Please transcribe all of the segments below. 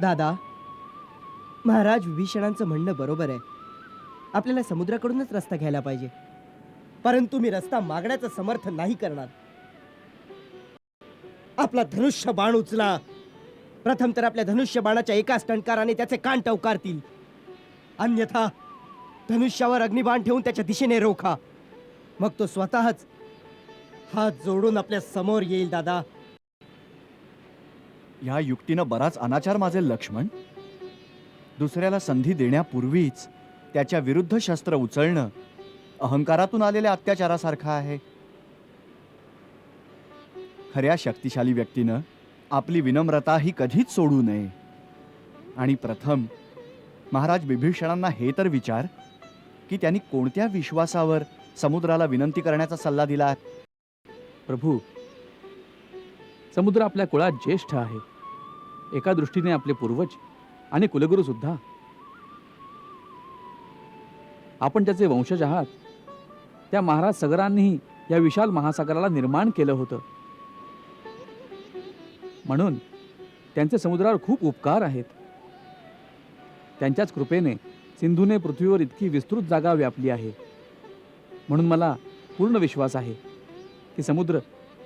दादा महाराज विभीषणांचं म्हणणं बरोबर आहे. आपल्याला समुद्राकडूनच रस्ता घ्यायला पाहिजे. परंतु मी रस्ता मागण्याचं समर्थन नाही करणार. आपला धनुष्य बाण उचला. प्रथम तर आपल्या धनुष्य बाणाच्या एकाच टणकाराने त्याचे कान टवकारतील. अन्यथा धनुष्यावर अग्निबाण ठेवून त्याच्या दिशेने रोखा. मग तो स्वतःच हात जोडून आपल्यासमोर येईल दादा. ह्या युक्तीनं बराच अनाचार माझे लक्ष्मण. दुसऱ्याला संधी देण्यापूर्वीच त्याच्या विरुद्ध शस्त्र उचलणं अहंकारातून आलेल्या अत्याचारासारखं आहे. खऱ्या शक्तिशाली व्यक्तीनं आपली विनम्रता ही कधीच सोडू नये. आणि प्रथम महाराज बिभीषणांना हे तर विचार की त्यांनी कोणत्या विश्वासावर समुद्राला विनंती करण्याचा सल्ला दिला? प्रभू समुद्र आपल्या कुळात ज्येष्ठ आहे. एका दृष्टीने आपले पूर्वज आणि कुलगुरू सुद्धा. आपण त्याचे वंशज आहात त्या महाराज सगरांनीही या विशाल महासागराला निर्माण केलं होतं. म्हणून त्यांचे समुद्रावर खूप उपकार आहेत. त्यांच्याच कृपेने सिंधूने पृथ्वीवर इतकी विस्तृत जागा व्यापली आहे. म्हणून मला पूर्ण विश्वास आहे की समुद्र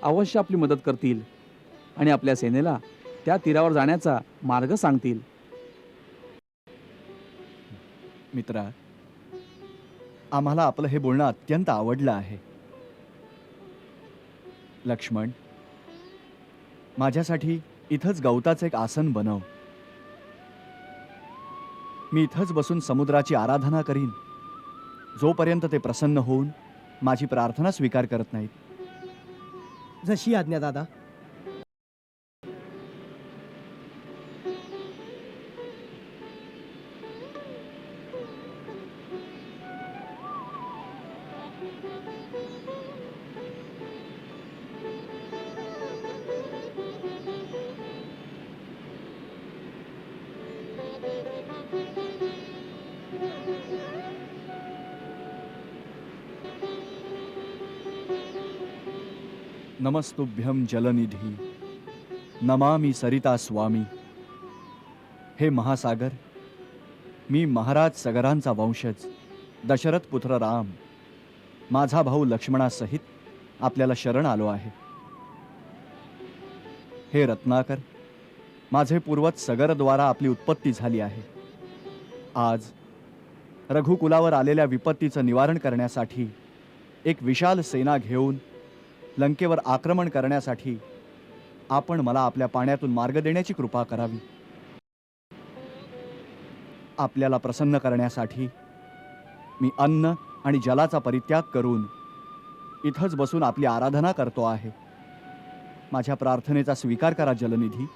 अवश्य आपली मदत करतील आणि आपल्या सेनेला त्या तीरावर जाण्याचा मार्ग सांगतील. मित्रा आम्हाला आपलं हे बोलणं अत्यंत आवडलं आहे. लक्ष्मण माझ्यासाठी इथंच गवताचं एक आसन बनव. मी इथंच बसून समुद्राची आराधना करीन. जोपर्यंत ते प्रसन्न होऊन माझी प्रार्थना स्वीकार करत नाहीत. जशी आज्ञा दादा. नमस्तुभ्यम जलनिधी। नमामी सरिता स्वामी। हे महासागर मी महाराज सगरांचा वंशज दशरथ पुत्र राम माझा भाऊ लक्ष्मणासहित आपल्याला शरण आलो आहे। हे रत्नाकर माझे पूर्वज सगरद्वारा आपली उत्पत्ती झाली आहे। आज रघुकुलावर आलेल्या विपत्तीचं निवारण करण्यासाठी एक विशाल सेना घेऊन लंकेवर आक्रमण करण्यासाठी आपण मला आपल्या पाण्यातून मार्ग देण्याची कृपा करावी. आपल्याला प्रसन्न करण्यासाठी मी अन्न आणि जलाचा परित्याग करून इथंच बसून आपली आराधना करतो आहे. माझ्या प्रार्थनेचा स्वीकार करा जलनिधी.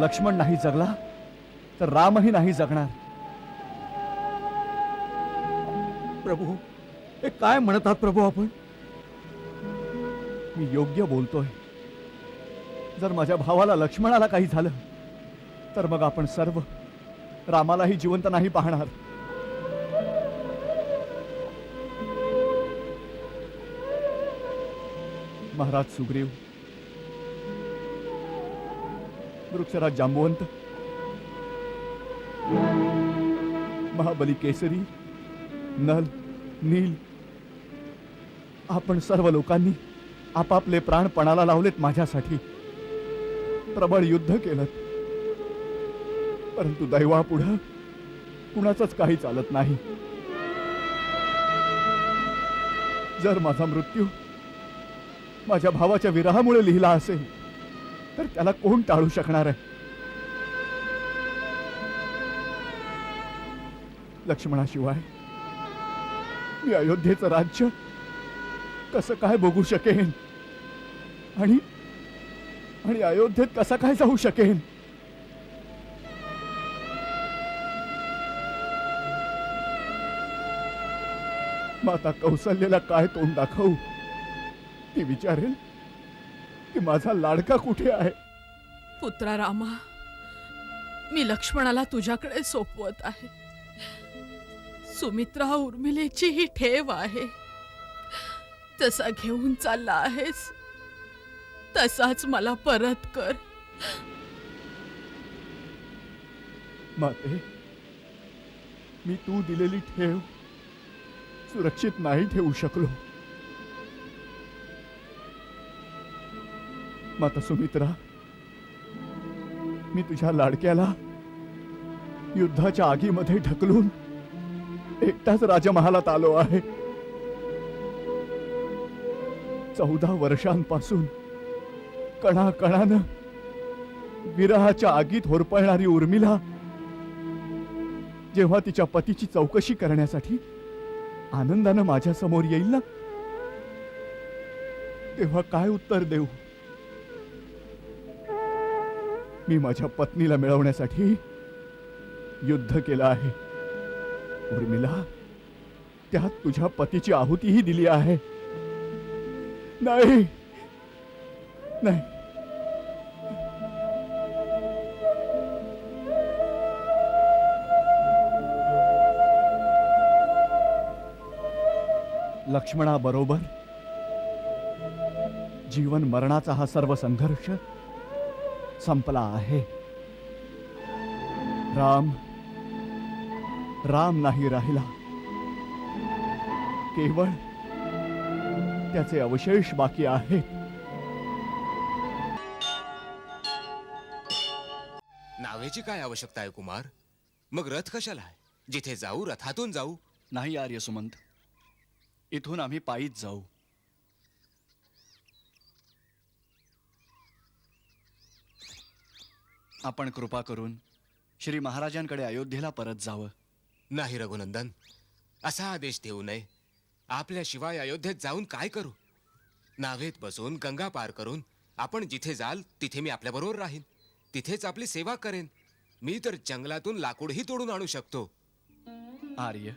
लक्ष्मण नाही जगला तर रामही नाही जगणार. प्रभू हे काय म्हणत आहात प्रभू आपण? मी योग्य बोलतोय. जर माझ्या भावाला लक्ष्मणाला काही झालं तर मग आपण सर्व रामालाही जिवंत नाही पाहणार. महाराज सुग्रीव वृक्षराज जांबुवंत महाबली केसरी नल नील आपण सर्व लोकांनी आपापले प्राण पणाला लावलेत माझ्यासाठी. प्रबळ युद्ध केलं परंतु दैवापुढं कुणाचंच काही चालत नाही. जर माझा मृत्यू माझ्या भावाच्या विरहामुळे लिहिला असेल तर त्याला कोण टाळू शकणार आहे? लक्ष्मणाशिवाय मी अयोध्येचं राज्य कसं काय बघू शकेन? आणि आणि अयोध्येत कसा काय जाऊ शकेन? माता कौसल्यला काय तोंड दाखवू ती विचारेल? की माझा लाडका कुठे आहे? पुत्रा रामा मी लक्ष्मणाला तुझ्याकडे सोपवत आहे. सुमित्रा उर्मिलेची ही ठेव आहे. तसा घेऊन चालला आहेस तसाच मला परत कर. माते मी तू दिलेली ठेव सुरक्षित नाही ठेवू शकलो. माता सुमित्रा मी तुझ्या लाडक्याला युद्धाच्या आगीमध्ये ढकलून एकटाच राजमहालात आलो आहे. चौदा वर्षांपासून कणाकणानं विरहाच्या आगीत होरपळणारी उर्मिला जेव्हा तिच्या पतीची चौकशी करण्यासाठी आनंदानं माझ्यासमोर येईल ना? तेव्हा काय उत्तर देऊ? मी माझ्या पत्नीला मिळवण्यासाठी युद्ध केलं आहे. उर्मिला त्यात तुझ्या पतीची आहुतीही दिली आहे. नाही. नाही. लक्ष्मणाबरोबर जीवन मरणाचा हा सर्व संघर्ष संपला आहे. राम राम नाही राहिला. केवळ त्याचे अवशेष बाकी आहेत. नावेची काय आवश्यकता आहे कुमार? मग रथ कशाला आहे? जिथे जाऊ रथातून जाऊ. नाही आर्य सुमंत इथून आम्ही पायीच जाऊ. आपण कृपा करून श्री महाराजांकडे अयोध्येला परत जावं. नाही रघुनंदन. असा आदेश देऊ नये. आपल्याशिवाय अयोध्येत जाऊन काय करू? नावेत बसून गंगा पार करून आपण जिथे जाल तिथे मी आपल्याबरोबर राहीन. तिथेच आपली सेवा करेन. मी तर जंगलातून लाकूडही तोडून आणू शकतो. आर्य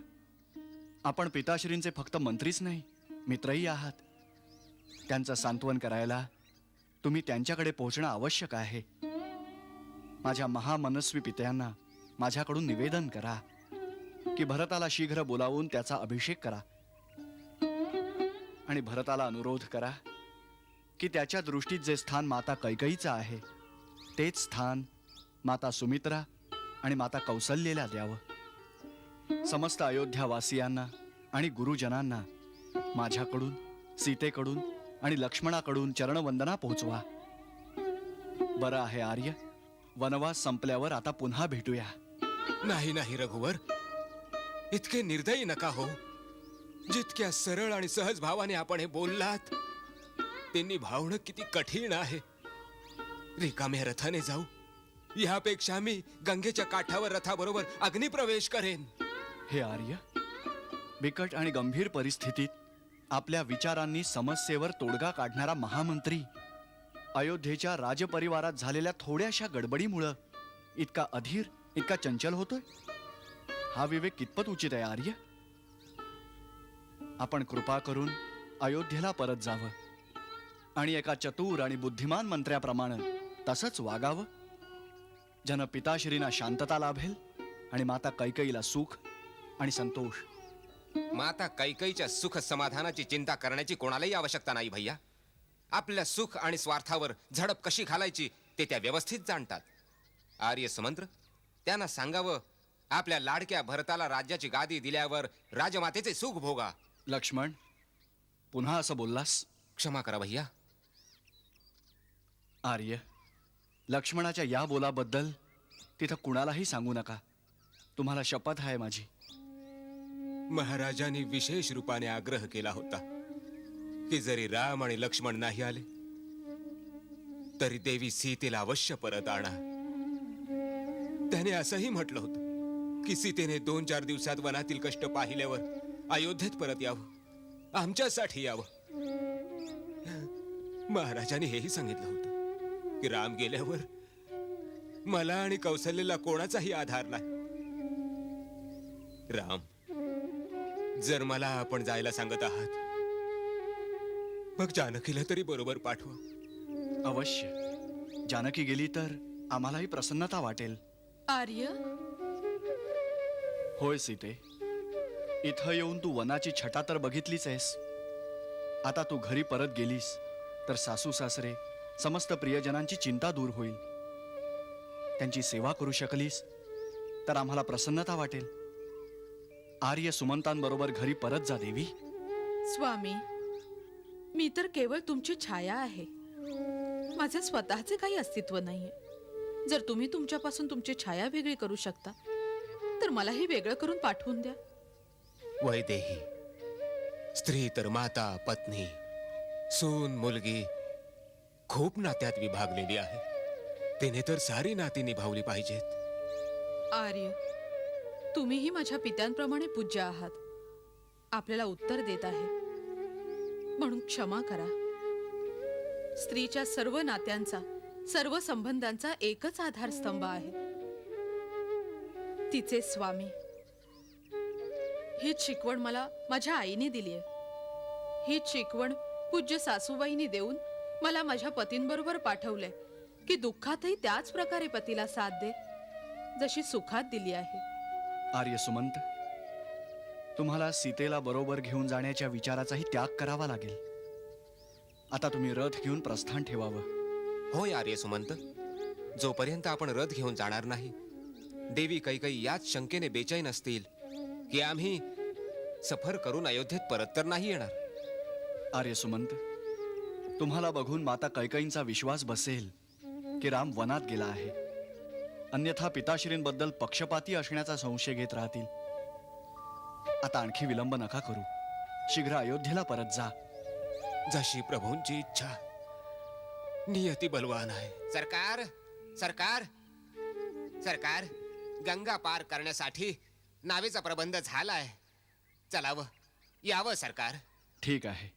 आपण पिताश्रींचे फक्त मंत्रीच नाही मित्रही आहात. त्यांचं सांत्वन करायला तुम्ही त्यांच्याकडे पोहोचणं आवश्यक आहे. माझ्या महामनस्वी पित्यांना माझ्याकडून निवेदन करा की भरताला शीघ्र बोलावून त्याचा अभिषेक करा. आणि भरताला अनुरोध करा की त्याच्या दृष्टीत जे स्थान माता कैकईचं आहे तेच स्थान माता सुमित्रा आणि माता कौसल्येला द्यावं. समस्त अयोध्यावासियांना आणि गुरुजनांना माझ्याकडून सीतेकडून आणि लक्ष्मणाकडून चरणवंदना पोहोचवा बरं आहे आर्य. वनवास संपल्यावर आता पुन्हा भेटूया. नाही नाही रघुवर. इतके निर्दयी नका हो जितक्या सरळ आणि सहज भावाने आपण हे बोललात ते निभावणं किती कठीण आहे. रिकाम्या रथाने जाऊ. यापेक्षा मी गंगेच्या काठावर रथाबरोबर अग्निप्रवेश करेन. हे आर्य बिकट आणि गंभीर परिस्थितीत आपल्या विचारांनी समस्येवर तोडगा काढणारा महामंत्री अयोध्येच्या राजपरिवारात झालेल्या थोड्याशा गडबडीमुळं इतका अधीर इतका चंचल होतोय? हा विवेक कितपत उचित आहे आर्य? आपण कृपा करून अयोध्येला परत जावं आणि एका चतुर आणि बुद्धिमान मंत्र्याप्रमाणे तसंच वागावं. जन पिताश्रींना शांतता लाभेल आणि माता कैकईला सुख आणि संतोष. माता कैकईच्या सुख समाधानाची चिंता करण्याची कोणालाही आवश्यकता नाही भैया. आपल्या सुख आणि स्वार्थावर झडप कशी घालायची ते त्या व्यवस्थित जाणतात. आर्य समंत्र त्यांना सांगावं आपल्या लाडक्या भरताला राज्याची गादी दिल्यावर राजमातेचे सुख भोगा. लक्ष्मण पुन्हा असं बोललास? क्षमा करा भैया. आर्य लक्ष्मणाच्या या बोलाबद्दल तिथं कुणालाही सांगू नका. तुम्हाला शपथ आहे माझी. महाराजांनी विशेष रूपाने आग्रह केला होता. की जरी राम आणि लक्ष्मण नाही आले तरी देवी सीतेला अवश्य परत आणा. त्याने असंही म्हटलं होतं की सीतेने दोन चार दिवसात वनातील कष्ट पाहिल्यावर अयोध्येत परत यावं. आमच्यासाठी यावं. महाराजांनी हेही सांगितलं होतं की राम गेल्यावर मला आणि कौशल्यला कोणाचाही आधार नाही. राम जर मला आपण जायला सांगत आहात मग जानकीला तरी बरोबर पाठवा. अवश्य. जानकी गेली तर आम्हालाही प्रसन्नता वाटेल. आर्य? होय सीते. इथं येऊन तू वनाची छटा तर बघितलीच आहेस. आता तू घरी परत गेलीस तर सासू सासरे समस्त प्रियजनांची चिंता दूर होईल. त्यांची सेवा करू शकलीस तर आम्हाला प्रसन्नता वाटेल. आर्य सुमंतांबरोबर घरी परत जा देवी. स्वामी मी तर केवळ तुमची छाया आहे. माझे स्वतःचे काही अस्तित्व नाहीये. जर तुम्ही तुमच्यापासून तुमची छाया वेगळी करू शकता तर मलाही वेगळं करून पाठवून द्या. वैदेही स्त्री तर माता पत्नी सून मुलगी खूप नात्यात विभागलेली आहे. तिने तर सारी नाती निभावली पाहिजेत. आर्य तुम्हीही माझ्या पित्यांप्रमाणे पूज्य आहात. आपल्याला उत्तर देत आहे. म्हणून क्षमा करा. स्त्रीच्या सर्व नात्यांचा सर्व संबंधांचा एकच आधारस्तंभ आहे. तिचे स्वामी हीच शिकवण मला माझ्या आईने दिली आहे हीच शिकवण पूज्य सासूबाईंनी देऊन मला माझ्या पतींबरोबर पाठवलंय की दुःखातही त्याच प्रकारे पतीला साथ दे जशी सुखात दिली आहे. आर्य सुमंत तुम्हाला सीतेला बरोबर घेऊन जाण्याच्या विचाराचाही त्याग करावा लागेल. आता तुम्ही रथ घेऊन प्रस्थान ठेवावं. होय आर्य सुमंत. जोपर्यंत आपण रथ घेऊन जाणार नाही देवी कैकई याच शंकेने बेचैन असतील की आम्ही सफर करून अयोध्येत परत तर नाही येणार. आर्य सुमंत तुम्हाला बघून माता कैकईंचा विश्वास बसेल की राम वनात गेला आहे. अन्यथा पिताश्रींबद्दल पक्षपाती असण्याचा संशय घेत राहतील. आता आणखी विलंब नका करू. शीघ्र अयोध्येला परत जा. जशी प्रभूंची इच्छा. नियती बलवान आहे. सरकार सरकार सरकार गंगा पार करण्यासाठी नावेचा प्रबंध झालाय. चलावं यावं सरकार. ठीक आहे.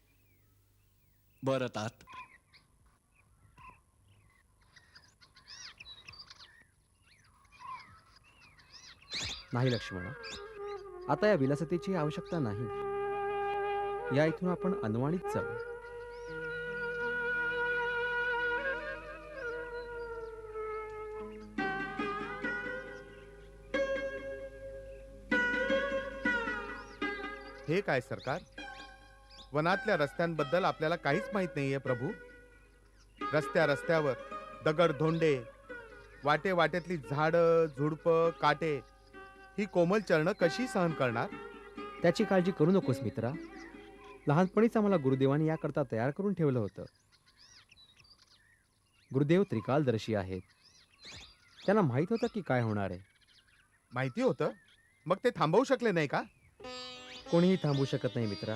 बरं तात. नाही लक्ष्मणा. आता या विलासतेची आवश्यकता नाही. या इथून आपण अनवाणीत जाऊ. हे काय सरकार? वनातल्या रस्त्यांबद्दल आपल्याला काहीच माहीत नाहीये प्रभू. रस्त्या रस्त्यावर दगड धोंडे वाटे वाटेतली झाडं झुडपं काटे ही कोमल चरणं कशी सहन करणार? त्याची काळजी करू नकोस मित्रा. लहानपणीच आम्हाला गुरुदेवांनी याकरता तयार करून ठेवलं होतं. गुरुदेव त्रिकालदर्शी आहेत. त्यांना माहीत होतं की काय होणार आहे. माहिती होतं? मग ते थांबवू शकले नाही का? कोणीही थांबू शकत नाही मित्रा.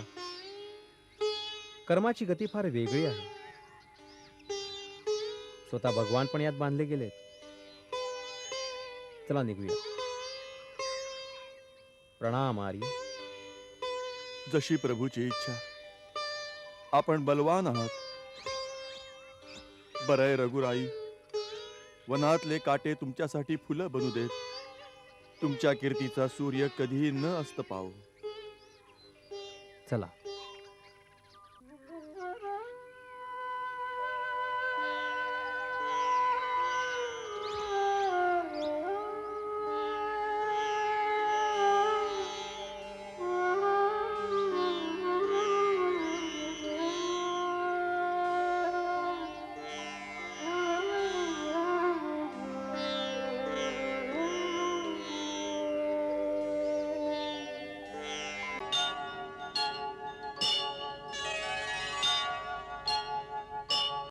कर्माची गती फार वेगळी आहे. स्वतः भगवान पण यात बांधले गेलेत. चला निघूया. प्रणाम आर्य जशी प्रभूची इच्छा। आपण बलवान आहात। बरंय रघुराई वनातले काटे तुमच्यासाठी फुलं बनू देत। तुमच्या कीर्तीचा सूर्य कधीही न अस्त पावो चला